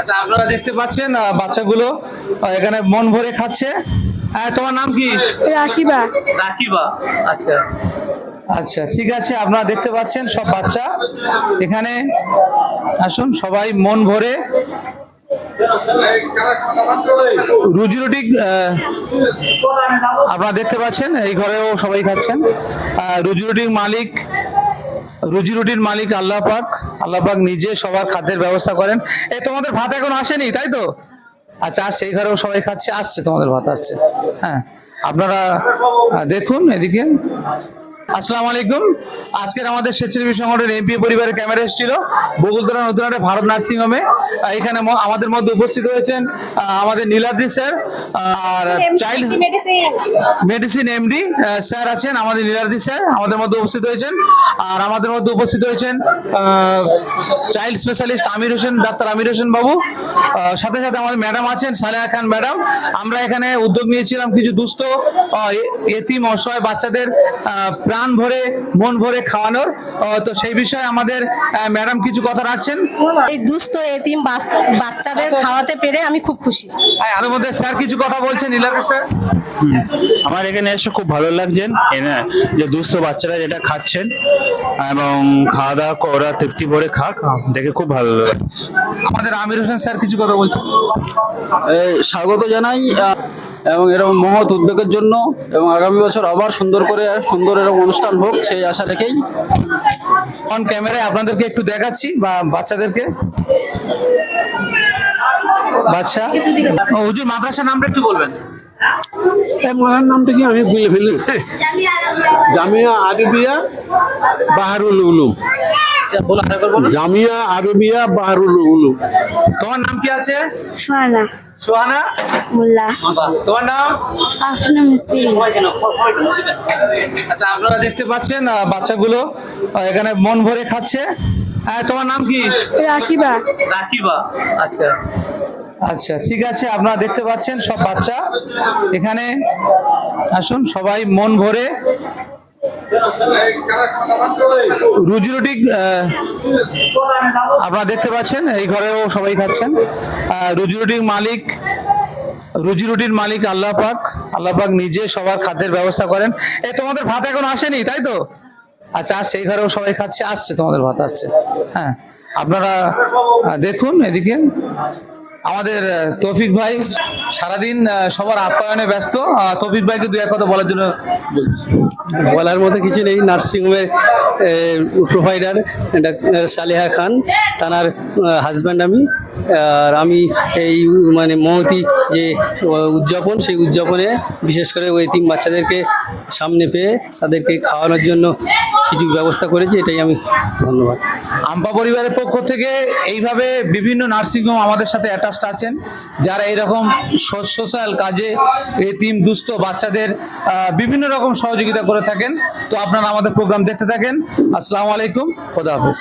আচ্ছা আপনারা দেখতে পাচ্ছেন বাচ্চাগুলো এখানে মন ভরে খাচ্ছে। হ্যাঁ তোমার নাম কি? রাশিবা। রাকিবা আচ্ছা। আচ্ছা ঠিক আছে আপনারা দেখতে পাচ্ছেন সব বাচ্চা। এখানে আসুন সবাই মন ভরে। রুজি রুটি আপনারা দেখতে পাচ্ছেন এই ঘরেও সবাই খাচ্ছেন। রুজি রুটির মালিক রুজি রুটির মালিক আল্লাহ পাক আল্লাহ পাক নিজে সবার খাদ্যের ব্যবস্থা করেন। এই তোমাদের ভাত এখন আসেনি, তাই তো? আচ্ছা আসছে এই ঘরেও সবাই খাচ্ছে, আসছে, তোমাদের ভাত আসছে। হ্যাঁ আপনারা দেখুন এদিকে। আসসালামু আলাইকুম। আজকের আমাদের স্বেচ্ছাসেবী সংগঠন এমপি পরিবারের ক্যামেরা এসেছিল। বগুলতলা নতুনহাটে ভারত নার্সিং হোমে। আহ, এখানে আমাদের মধ্যে উপস্থিত হয়েছেন আমাদের নীলাদ্রি স্যার আর চাইল্ড মেডিসিন এমডি স্যার আছেন আমাদের নীলাদ্রি স্যার আমাদের মধ্যে উপস্থিত হয়েছেন আর আমাদের মধ্যে উপস্থিত হয়েছেন child specialist Amir Hossain doctor Amir Hossain বাবু। সাথে সাথে আমাদের ম্যাডাম আছেন সালেহা খান ম্যাডাম। আমরা এখানে উদ্যোগ নিয়েছিলাম কিছু দুস্থ এতিম অসহায় বাচ্চাদের আহ, প্রাণ ভরে মন ভরে খাওয়ানোর তো সেই বিষয়ে আমাদের ম্যাডাম কিছু কথা রাখছেন। এই দুস্থ এতিম বাচ্চাদের খাওয়াতে পেরে আমি খুব খুশি। আর মধ্যে স্যার কিছু কথা বলছেন নীলাদ্রি স্যার? আমার এখানে এসে খুব ভালো লাগছেন। এনে যে দুস্থ বাচ্চারা যেটা খাচ্ছেন এবং খাওয়া দাওয়া ক- ওরা তৃপ্তি ভরে খাক দেখে খুব ভালো লাগে আমাদের আমির হোসেন স্যার কিছু কথা বলছেন? স্বাগত জানাই এবং এরকম মহৎ উদ্যোগের জন্য এবং আগামী বছর আবার সুন্দর করে সুন্দর এরকম অনুষ্ঠান হোক সেই আশা রেখেই অন ক্যামেরায় আপনাদেরকে একটু দেখাচ্ছি বা বাচ্চাদেরকে। বাচ্চা। হুজুর মাদ্রাসার নামটা একটু বলবেন। নামটা কি আমি ভুলে ফেলি? জামিয়া আরবিয়া বাহারুল উলুম। আচ্ছা, জামিয়া আরবিয়া বাহারুল উলুম। তোমার নাম কি আছে? সোহানা? মোল্লা। তোমার নাম? আফনা মিস্ত্রি। আচ্ছা আপনারা দেখতে পাচ্ছেন বাচ্চাগুলো এখানে মন ভরে খাচ্ছে। হ্যাঁ তোমার নাম কি? রাশিবা রাকিবা আচ্ছা। আচ্ছা ঠিক আছে আপনারা দেখতে পাচ্ছেন সব বাচ্চা। এখানে আসুন সবাই মন ভরে রুজি রুটি আপনারা দেখতে পাচ্ছেন, এই ঘরেও সবাই খাচ্ছেন। রুজি রুটির মালিক, রুজি রুটির মালিক আল্লাহ পাক আল্লাহ পাক নিজে সবার খাদ্যের ব্যবস্থা করেন। এই তোমাদের ভাত এখন আসেনি, তাই তো? আচ্ছা আর সেই ঘরেও সবাই খাচ্ছে, আসছে, তোমাদের ভাত আসছে। হ্যাঁ আপনারা দেখুন এদিকে। আমাদের তৌফিক ভাই, সারাদিন সবার আপ্যায়নে ব্যস্ত। তৌফিক ভাইকে দু এক কথা বলার জন্য বলার মতো কিছু নেই, নার্সিংহোমের প্রোভাইডার ডাক্তার সালেহা খান তার হাজব্যান্ড আমি। আর আমি এই মানে মহতি যে উদযাপন, সেই উদযাপনে বিশেষ করে ওই তিন বাচ্চাদেরকে সামনে পেয়ে তাদেরকে খাওয়ানোর জন্য কিছু ব্যবস্থা করেছি, এটাই আমি ধন্যবাদ। আম্পা পরিবারের পক্ষ থেকে এইভাবে বিভিন্ন নার্সিংহোম আমাদের সাথে অ্যাটাচড আছেন, যারা এরকম সোশ্যাল কাজে এতিম দুস্থ বাচ্চাদের বিভিন্ন রকম সহযোগিতা করে থাকেন। তো আপনারা আমাদের প্রোগ্রাম দেখতে থাকেন। আসসালামু আলাইকুম, খোদা হাফেজ।